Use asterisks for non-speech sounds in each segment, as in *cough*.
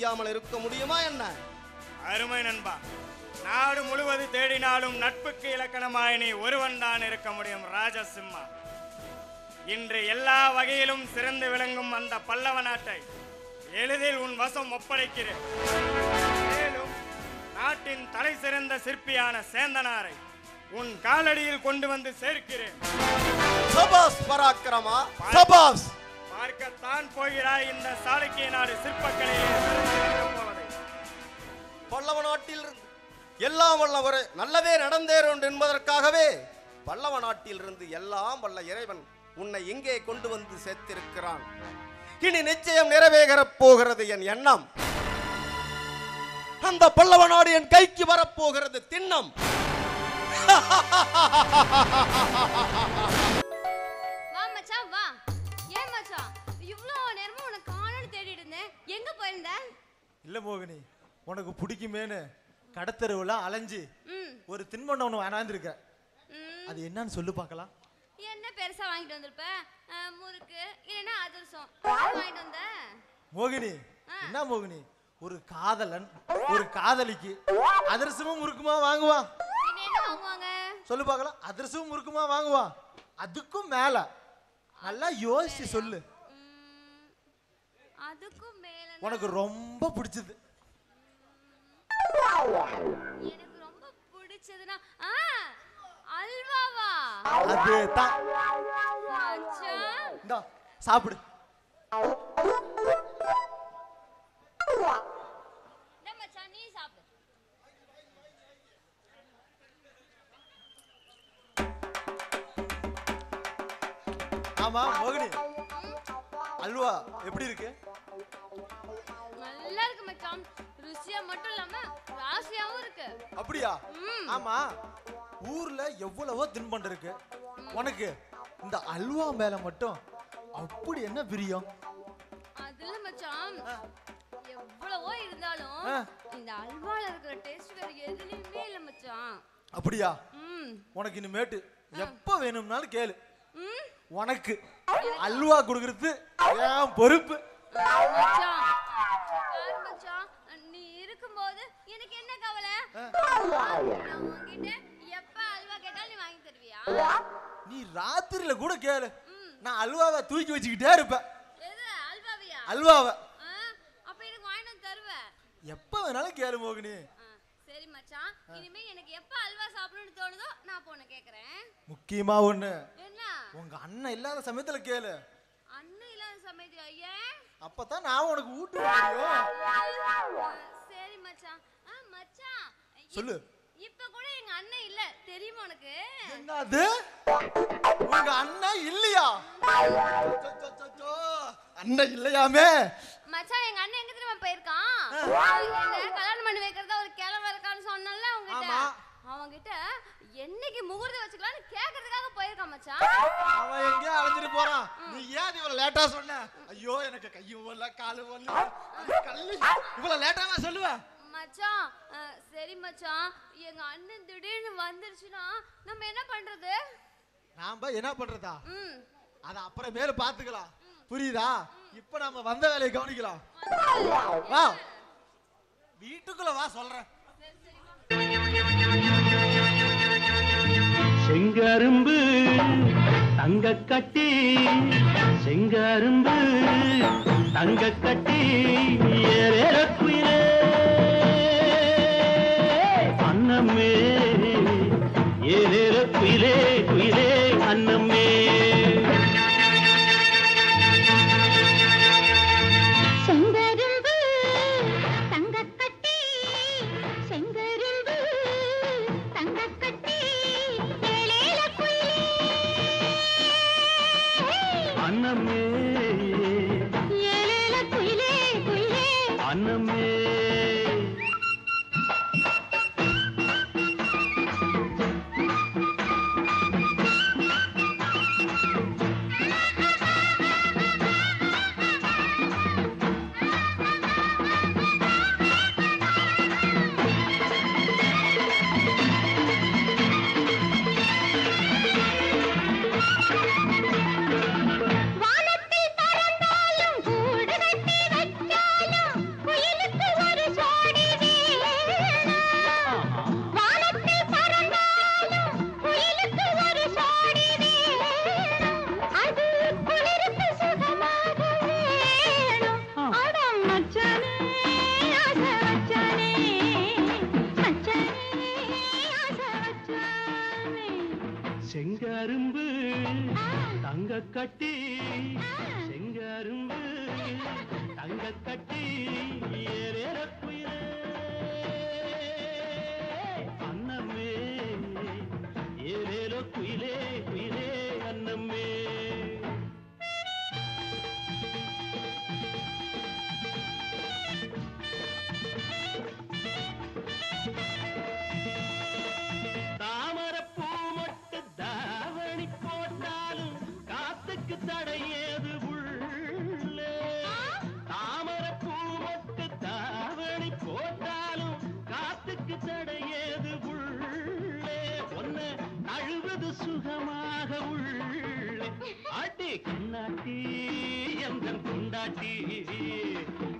செய்யாமல் இருக்க முடியுமா என்ன? அருமை நண்பா நாடு முழுவது தேடினாலும் நட்புக்கு இலக்கணமாய் நீ ஒருவன் தான் இருக்க முடியும் ராஜசிம்மா. இன்று எல்லா வகையிலும் சிறந்து விளங்கும் அந்த பல்லவ நாட்டை எளிதில் உன் வசம் ஒப்படைக்கிறேன். மேலும் நாட்டின் தலை சிறந்த சிற்பியான சேந்தனாரை உன் காலடியில் கொண்டு வந்து சேர்க்கிறேன். சபாஸ் பராக்கிரமா? சபாஸ்! பார்க்கத்தான் போகிறாய் இந்த சாளுக்கிய நாடு சிற்பக்கலையை. பல்லவ நாட்டில் இருந்து எல்லாம் வல்லவரே நல்லதே நடந்தேறும் என்பதற்காகவே பல்லவ நாட்டிலிருந்து எல்லாம் வல்ல இறைவன் உன்னை எங்கே கொண்டு வந்து சேர்த்திருக்கிறான்? இனி நிச்சயம் நிறைவேறப் போகிறது என் எண்ணம். அந்த பல்லவ நாடு என் கைக்கு வரப்போகிறது திண்ணம். *laughs* இல்ல மோகினி உனக்கு பிடிக்குமேனு கடத்தெருவுல அலைஞ்சு ஒரு தின்பண்டம் வேணாந்துருக்க ம். அது என்னன்னு சொல்லு பார்க்கலாம். என்ன பெருசா வாங்கிட்டு வந்திருப்ப? முறுக்கு இல்லைன்னா அதிரசம். வாங்கிட்டு வந்த? மோகினி என்ன மோகினி? ஒரு காதலன் ஒரு காதலிக்கு அதிரசமும் முறுக்குமா வாங்குவா? பின்ன என்ன வாங்குவாங்க? சொல்லு பார்க்கலாம். அதிரசமும் முறுக்குமா வாங்குவா? அதுக்கும் மேல. நல்லா யோசிச்சு சொல்லு. அதுக்கும் மேல உனக்கு ரொம்ப பிடிச்சது. எனக்கு ரொம்ப பிடிச்சதுன்னா ஆ அல்வாவா. அதுதான் மச்சான். இந்தா சாப்பிடு. இந்த மச்சான் நீ சாப்பிடு. ஆமா மோகினி. அல்வா எப்படி இருக்கு? ருசியா மட்டும் இல்லாம ராசியாவும் இருக்கு. அப்படியா. ஆமா. ஊர்ல எவ்வளவோ தின்பண்டம் இருக்கு. உனக்கு இந்த அல்வா மேல மட்டும் அப்படி என்ன பிரியம் அதுல மச்சான் எவ்வளவோ இருந்தாலும். இந்த அல்வால இருக்கிற டேஸ்ட் வேற எதுலயுமே இல்ல மச்சான். அப்படியா? உனக்கு இனிமேட்டு எப்ப வேணும்னாலும் கேளு. உனக்கு அல்வா கொடுக்கறது என் பொறுப்பு. மச்சான் பாரு மச்சான் நீ இருக்கும்போது எனக்கு என்ன கவலை நான் உன்கிட்ட எப்ப அல்வா கேட்டாலும் நீ வாங்கி தருவியா? நீ ராத்திரியில கூட கேளு. நான் அல்வாவை தூக்கி வச்சுக்கிட்டே இருப்பேன். எது? அல்வாவியா? அல்வாவை. ஆ, அப்ப எனக்கு வாங்கிட்டு வந்து தருவ. எப்ப வேணாலும் கேளு மோகினி. சரி மச்சான். இனிமே எனக்கு எப்ப அல்வா சாப்பிடணும்னு தோணுதோ நான் உன்னை கேக்குறேன். முக்கியமா ஒண்ணு. என்ன? உங்க அண்ணன் இல்லாத சமயத்துல கேளு. அண்ணன் இல்லாத சமயத்துல ஏன் அப்பதான் நான் உனக்கு ஊட்டு சரி மச்சான். சொல்லு. இப்ப கூட எங்க அண்ணன் இல்ல. தெரியுமா உனக்கு? என்னது? உங்க அண்ணன் இல்லையா? அண்ணன் இல்லையாமே? மச்சான் எங்க அண்ணன் எங்க தெரியுமா போயிருக்கான்? என்ன கல்யாணம் பண்ணி வைக்கிறதா ஒரு கிழமை இருக்கான்னு சொன்னல ஆமா. அவங்கிட்ட என்னைக்கு முகூர்த்தம் வச்சுக்கலாம்னு கேக்குறதுக்காக போயிருக்கான் மச்சான். அவன் எங்கேயோ அலைஞ்சிட்டு போறான். நீ ஏன் இவ்வளவு லேட்டா சொன்ன? ஐயோ எனக்கு கையும் வரல காலும் வரல கல்லு. இவ்வளவு லேட்டாவா சொல்லுவ? மச்சான் சரி மச்சான் எங்க அண்ணன் திடீர்னு வந்துருச்சுன்னா நம்ம என்ன பண்றது? நாம என்ன பண்றதா? அத அப்புறமேல பாத்துக்கலாம். புரியுதா? இப்ப நாம வந்த வேலையை கவனிக்கலாம். வா. வீட்டுக்குள்ள வா சொல்றேன். செங்கரும்பு தங்க கட்டி செங்கரும்பு தங்க கட்டி ஏறேற கட்டி கொண்டாட்டி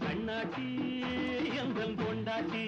கண்ணாட்டி எங்கள் கொண்டாட்டி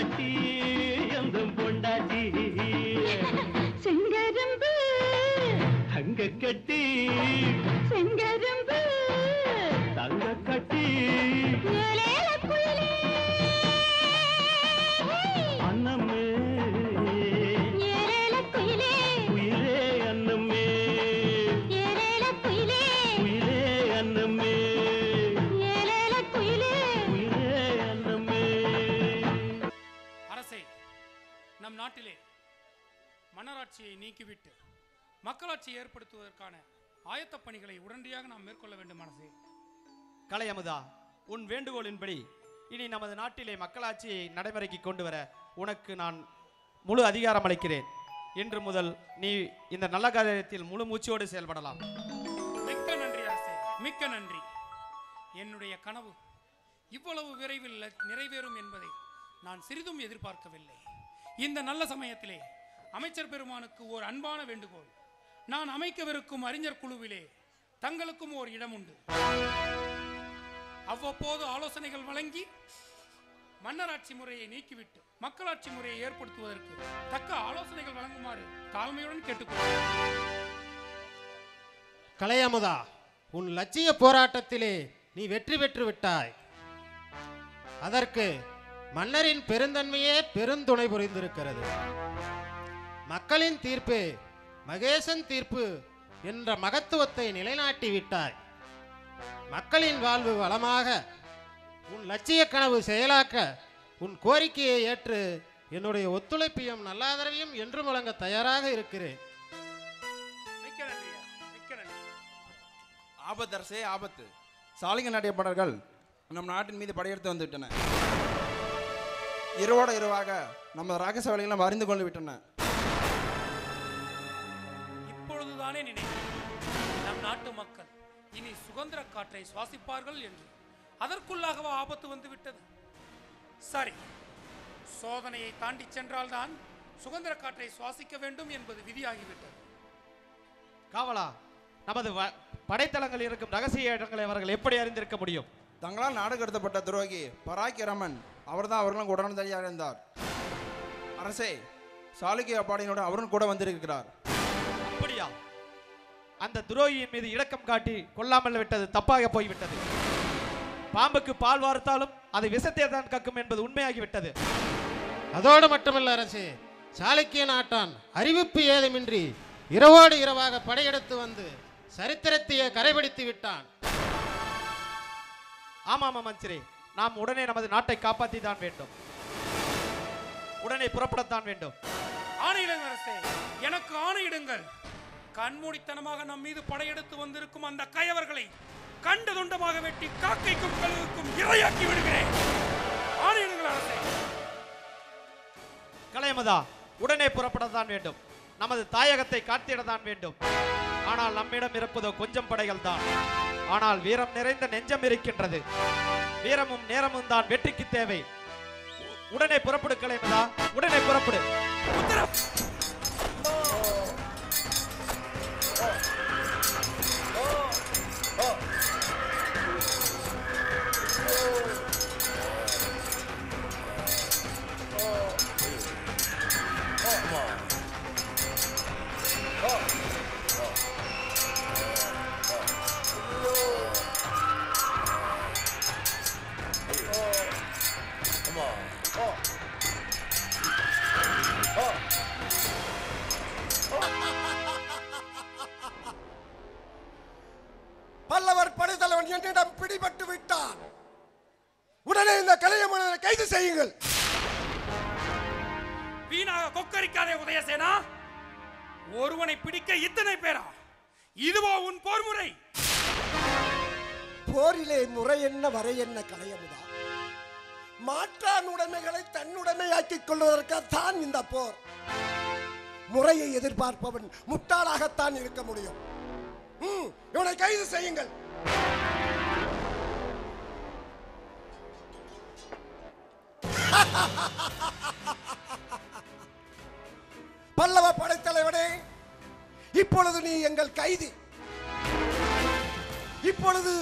கண்ணாட்டி எந்தம் பொண்டாட்டி. செங்கரும்பு. தங்க கட்டி. செங்கரும்பு. நம் நாட்டிலே மன்னராட்சியை நீக்கிவிட்டு மக்களாட்சி ஏற்படுத்துவதற்கான ஆயத்தப் பணிகளை உடனடியாக நாம் மேற்கொள்ள வேண்டும் அரசே கலையமுதா உன் வேண்டுகோளின்படி இனி நமது நாட்டிலே மக்களாட்சியை நடைமுறைக்கு கொண்டு வர உனக்கு நான் முழு அதிகாரம் அளிக்கிறேன். இன்று முதல் நீ இந்த நல்ல காரியத்தில் முழு மூச்சோடு செயல்படலாம். மிக்க நன்றி அரசே மிக்க நன்றி. என்னுடைய கனவு இவ்வளவு விரைவில் நிறைவேறும் என்பதை நான் சிறிதும் எதிர்பார்க்கவில்லை. இந்த நல்ல சமயத்திலே அமைச்சர் பெருமானுக்கு ஓர் அன்பான வேண்டுகோள். நான் அமைக்கவிருக்கும் அறிஞர் குழுவிலே தங்களுக்கும் ஓர் இடம் உண்டு. அவ்வப்போது ஆலோசனைகள் வழங்கி மன்னராட்சி முறையை நீக்கிவிட்டு மக்களாட்சி முறையை ஏற்படுத்துவதற்கு தக்க ஆலோசனைகள் வழங்குமாறு தாழ்மையுடன் கேட்டுக்கொள்கிறேன். கலையமுதா உன் லட்சிய போராட்டத்திலே நீ வெற்றி பெற்று விட்டாய். அதற்கு மன்னரின் பெருந்தன்மையே பெருந்துணை புரிந்திருக்கிறது. மக்களின் தீர்ப்பு மகேசன் தீர்ப்பு என்ற மகத்துவத்தை நிலைநாட்டி விட்டாய். மக்களின் வாழ்வு வளமாக உன் லட்சிய கனவு செயலாக்க உன் கோரிக்கையை ஏற்று என்னுடைய ஒத்துழைப்பையும் நல்லாதரவையும் என்றும் வழங்க தயாராக இருக்கிறேன். ஆபத்தரசே ஆபத்து சாலிங்க நாட்டிய படர்கள் நம் நாட்டின் மீது படையெடுத்து வந்துவிட்டன. இரவோட இரவாக நம்ம ராகச வேலைகளை அறிந்து கொண்டு விட்டன. இப்பொழுதுதானே நினைத்தேன் நம் நாட்டு மக்கள் இனி சுதந்திர காற்றை சுவாசிப்பார்கள் என்று. அதற்குள்ளாகவா ஆபத்து வந்து விட்டது சரி சோதனையை தாண்டி சென்றால்தான் சுதந்திர காற்றை சுவாசிக்க வேண்டும் என்பது விதியாகிவிட்டது. காவலா நமது வ- படைத்தளங்கள் இருக்கும் ரகசிய இடங்களை அவர்கள் எப்படி அறிந்திருக்க முடியும்? தங்களால் நாடு கடத்தப்பட்ட துரோகி பராக்கிரமன் அவர்தான் அவர்களும் உடனடியாக இருந்தார். அரசே சாளுக்கிய பாடியனோடு அவரும் கூட வந்திருக்கிறார். அப்படியா? அந்த துரோகியின் மீது இரக்கம் காட்டி கொல்லாமல் விட்டது தப்பாக போய்விட்டது. பாம்புக்கு பால் வார்த்தாலும் அது விஷத்தை தான் கக்கும் என்பது உண்மையாகிவிட்டது. அதோடு மட்டுமல்ல அரசே சாளுக்கிய நாட்டான் அறிவிப்பு ஏதுமின்றி இரவோடு இரவாக படையெடுத்து வந்து சரித்திரத்தையே கரைபிடித்து விட்டான். ஆமாம் மந்திரி நாம் உடனே நமது நாட்டை காப்பாற்றி தான் வேண்டும். உடனே புறப்படத்தான் வேண்டும். ஆணையிடுங்கள் அரசே. எனக்கு ஆணையிடுங்கள். கண்மூடித்தனமாக நம் மீது படையெடுத்து வந்திருக்கும் அந்த கயவர்களை கண்டு துண்டமாக வெட்டி காக்கைக்கும் கழுகுக்கும் இரையாக்கி விடுகிறேன். ஆணையிடுங்கள் அரசே. கலையமதா உடனே புறப்படத்தான் வேண்டும். நமது தாயகத்தை காத்திடத்தான் வேண்டும். ஆனால் நம்மிடம் இருப்பதோ கொஞ்சம் படைகள் தான் ஆனால் வீரம் நிறைந்த நெஞ்சம் இருக்கின்றது. வீரமும் நேரமும் தான் வெற்றிக்கு தேவை. உடனே புறப்படு கலையமதா உடனே புறப்படு. செய்யுங்கள். வீணாக கொக்கரிக்காதே உதயசேனா. ஒருவனை பிடிக்க இத்தனை பேரா? இதுவோ உன் போர் முறை. போரிலே முறை என்ன வரை என்ன கலையமுதா? மாற்றான் உடைமைகளை தன்னுடைமையாக்கிக் கொள்வதற்காகத்தான் இந்த போர். முறையை எதிர்பார்ப்பவன் முட்டாளாகத்தான் இருக்க முடியும். இவனை கைது செய்யுங்கள். *laughs* பல்லவ படைத்தலைவனே இப்பொழுது நீ எங்கள் கைதி. இப்பொழுது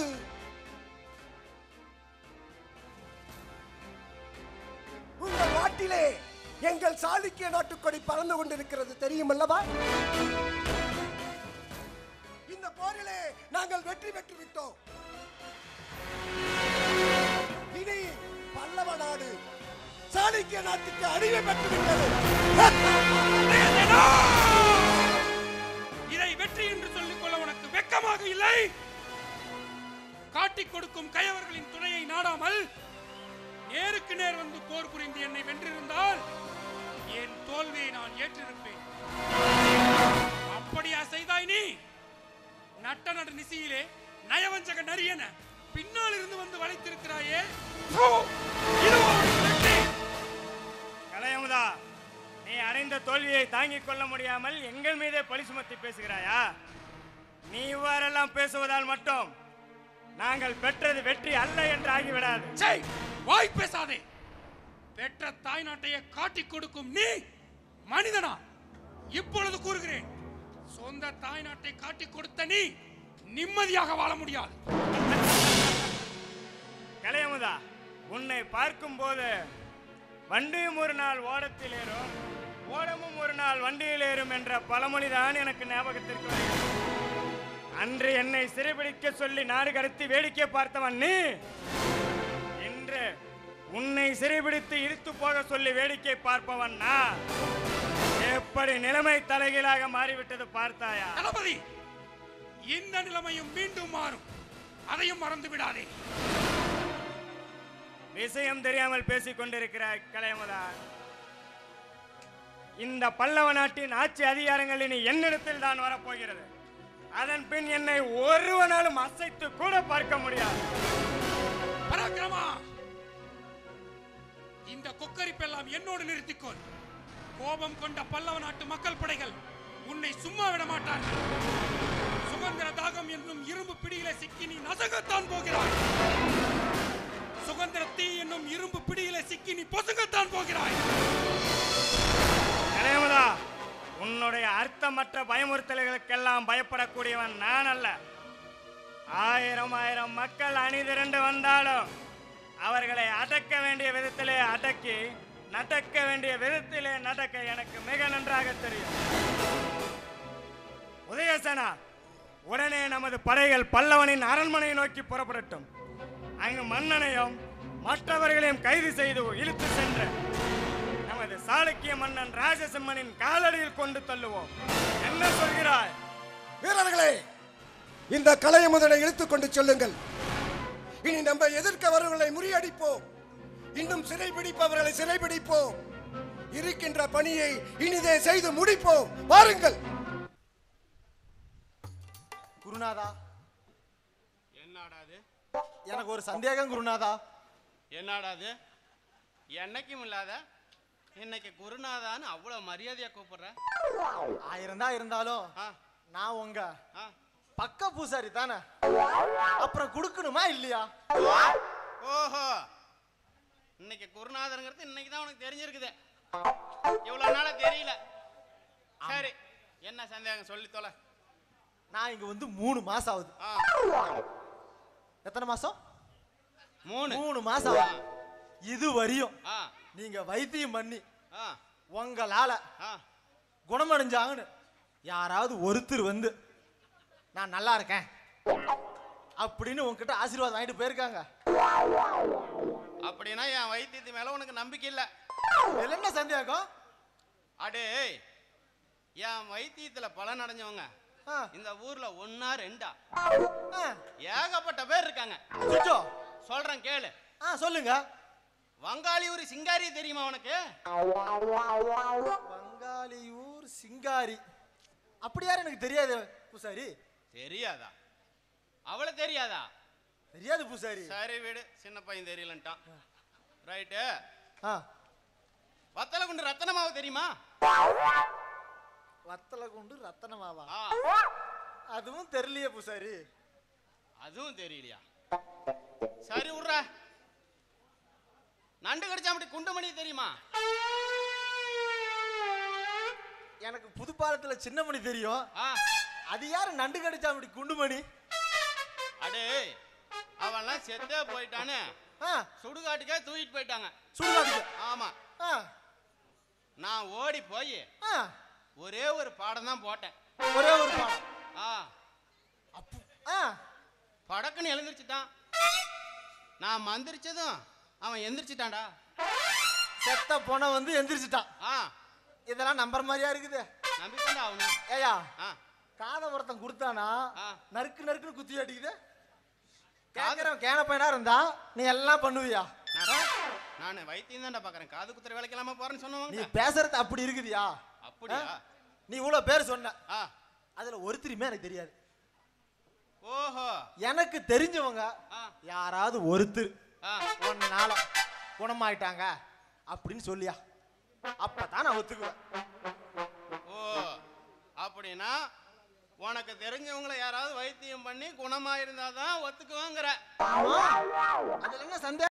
உங்கள் நாட்டிலே எங்கள் சாளுக்கிய நாட்டுக்கொடி பறந்து கொண்டிருக்கிறது தெரியுமல்லவா? இந்த போரிலே நாங்கள் வெற்றி பெற்று விட்டோம் ஐக்கிய நாட்டுக்கு அடிமை பெற்றுவிட்டது. *laughs* இதை வெற்றி என்று சொல்லிக் கொள்ள உனக்கு வெக்கமாக இல்லை. காட்டிக் கொடுக்கும் கயவர்களின் துணையை நாடாமல் நேருக்கு நேர் வந்து போர் புரிந்து என்னை வென்றிருந்தால் என் தோல்வியை நான் ஏற்றிருப்பேன். அப்படியா செய்தாய் நீ. நட்ட நடு நிசியிலே நயவஞ்சக நரியன பின்னால் இருந்து வந்து வளைத்திருக்கிறாயே. போ! இதுவோ? அடைந்த தோல்வியை தாங்கிக் கொள்ள முடியாமல் எங்கள் மீதே பழி சுமத்தி பேசுகிறாயா? நீ இவ்வாறெல்லாம் பேசுவதால் மட்டும் நாங்கள் பெற்றது வெற்றி அல்ல என்று ஆகிவிடாது. வாய் பேசாதே. பெற்ற தாய் நாட்டையே காட்டிக் கொடுக்கும் நீ மனிதனா? இப்பொழுது கூறுகிறேன் சொந்த தாய் நாட்டை காட்டிக் கொடுத்த நீ நிம்மதியாக வாழ முடியாது. கலையமுதா உன்னை பார்க்கும் போது வண்டியும் ஒரு நாள் ஓடத்தில் ஏறும். ஓடமும் ஒரு நாள் வண்டியில் ஏறும் என்ற பழமொழிதான் எனக்கு ஞாபகத்திற்கு அன்று என்னை சிறைபிடிக்க சொல்லி நாடு கடத்தி வேடிக்கை பார்த்தவன் நீ. இன்று உன்னை சிறைபிடித்து இழுத்து போக சொல்லி வேடிக்கை பார்ப்பவன் நான். எப்படி நிலைமை தலைகீழாக மாறிவிட்டது பார்த்தாயா? தளபதி இந்த நிலைமையும் மீண்டும் மாறும். அதையும் மறந்து விடாதே. விஷயம் தெரியாமல் பேசிக் கொண்டிருக்கிறாய் கலையமதா. இந்த பல்லவ நாட்டின் ஆட்சி அதிகாரங்கள் இனி என்னிடத்தில் தான் வரப்போகிறது. அதன் பின் என்னை ஒருவனாலும் அசைத்து கூட பார்க்க முடியாது. பராக்கிரமா! இந்த கொக்கரிப்பெல்லாம் என்னோடு நிறுத்திக்கொள். கோபம் கொண்ட பல்லவ நாட்டு மக்கள் படைகள் உன்னை சும்மா விட மாட்டார்கள். சுதந்திர தாகம் என்னும் இரும்பு பிடியிலே சிக்கி நீ நசகத்தான் போகிறாய். சுதந்திர தீ என்னும் இரும்பு பிடியிலே சிக்கி நீ பொசுங்கத்தான் போகிறாய். கலையமதா உன்னுடைய அர்த்தமற்ற பயமுறுத்தல்களுக்கெல்லாம் பயப்படக்கூடியவன் நான் அல்ல ஆயிரம் ஆயிரம் மக்கள் அணிதிரண்டு வந்தாலும் அவர்களை அடக்க வேண்டிய விதத்திலே அடக்கி நடக்க வேண்டிய விதத்திலே நடக்க எனக்கு மிக நன்றாக தெரியும். உதயசனா உடனே நமது படைகள் பல்லவனின் அரண்மனையை நோக்கி புறப்படட்டும். அங்கு மன்னனையும் மற்றவர்களையும் கைது செய்து இழுத்து சென்ற சாளுக்கிய மன்னன் ராஜசிம்மனின் காலடியில் கொண்டு தள்ளுவோம். என்ன சொல்கிறாய்? வீரர்களே இந்த கலையமுதனை இழுத்துக் கொண்டு செல்லுங்கள். இனி நம்ம எதிர்க்க வரவர்களை முறியடிப்போம். இன்னும் சிறைபிடிப்பவர்களை சிறைபிடிப்போம் இருக்கின்ற பணியை இனிதே செய்து முடிப்போம். வாருங்கள். குருநாதா. என்னடா அது? எனக்கு ஒரு சந்தேகம் குருநாதா. என்னடா அது? என்னைக்கும் இல்லாத இன்னைக்கு குருநாதான்னு அவ்வளவு மரியாதையா கூப்பிடுற? இருந்தாலும் நான் உங்க. பக்க பூசாரி தானே? அப்புறம் கொடுக்கணுமா இல்லையா? ஓஹோ. இன்னைக்கு குருநாதருங்கிறது இன்னைக்கு தான் உனக்கு தெரிஞ்சிருக்குது. இவ்வளவு நாளா தெரியல. சரி. என்ன சந்தேகம்? சொல்லி தொலை. நான் இங்க வந்து மூணு மாசம் ஆகுது. எத்தனை மாசம்? மூணு. மூணு மாசம் ஆகுது. இது வரையும் ஆ. நீங்க வைத்தியம் பண்ணி உங்களால குணமடைஞ்சாங்கன்னு யாராவது ஒருத்தர் வந்து நான் நல்லா இருக்கேன் அப்படின்னு உன்கிட்ட ஆசீர்வாதம் வாங்கிட்டு போயிருக்காங்க. அப்படின்னா என் வைத்தியத்து மேல உனக்கு நம்பிக்கை இல்ல. என்ன சந்தேகம்? அடே என் வைத்தியத்துல பலன் அடைஞ்சவங்க இந்த ஊர்ல ஒன்னா ரெண்டா? ஆ, ஏகப்பட்ட பேர் இருக்காங்க. சொல்றேன் கேளு. சொல்லுங்க. வங்காளியூர் சிங்காரி தெரியுமா உனக்கு? வங்காளியூர் சிங்காரி. அப்படியாரு எனக்கு தெரியாது பூசாரி? தெரியாதா? அவள தெரியாதா? தெரியாது பூசாரி. சரி விடு சின்ன பையன் தெரியலன்ட்டான். ரைட்டு. வத்தல குண்டு ரத்தனமாவு தெரியுமா? வத்தலை கொண்டு ரத்தனமாவா அதுவும் தெரியலையே பூசாரி. அதுவும் தெரியலையா? சரி விட்ற. நண்டு கடிச்சாமட்டி குண்டுமணி தெரியுமா? எனக்கு புதுப்பாலத்துல சின்னமணி தெரியும். அது யாரு நண்டு கடிச்சா அப்படி குண்டுமணி அடே அவன்லாம் செத்தே போயிட்டான்னு ஆ. சுடுகாட்டுக்கே தூக்கிட்டு போயிட்டாங்க. சுடுகாட்டுக்கு. ஆமா. நான் ஓடி போய் ஒரே ஒரு பாடம் தான் போட்டேன். ஒரே ஒரு பாடம். ஆ. அப்பு ஆ. படக்குன்னு எழுந்திரிச்சிட்டான். நான் மந்திரிச்சதும் அவன் எந்திரிச்சிட்டான்டா. செத்த போன வந்து எந்திரிச்சிட்டான். ஆ. இதெல்லாம் நம்புற மாதிரியா இருக்குது? நம்பித்தான்டா அவனு. ஏயா ஆ. காதை ஒருத்தன் கொடுத்தானா. நறுக்கு நறுக்குன்னு குத்தி அடிக்குது கேட்கறவன் கேன பையனா இருந்தா நீ எல்லாம் பண்ணுவியா? நான் வைத்தியம் தான்டா பாக்குறேன். காது குத்துற வேலைக்கெல்லாம போறேன்னு நீ சொன்னவங்க பேசுறது அப்படி இருக்குதியா? அப்படியா? நீ இவ்வளவு பேர் சொன்ன. அதுல ஒருத்தருமே எனக்கு தெரியாது. ஓஹோ. எனக்கு தெரிஞ்சவங்க யாராவது ஒருத்தர். ஆ ஒன்னால குணமாயிட்டாங்க அப்படின்னு சொல்லியா. அப்பதான் நான் ஒத்துக்குவேன். ஓ அப்படின்னா உனக்கு தெரிஞ்சவங்கள யாராவது வைத்தியம் பண்ணி குணமா இருந்தாதான் ஒத்துக்குவாங்கிற. அதுல என்ன சந்தேகம்?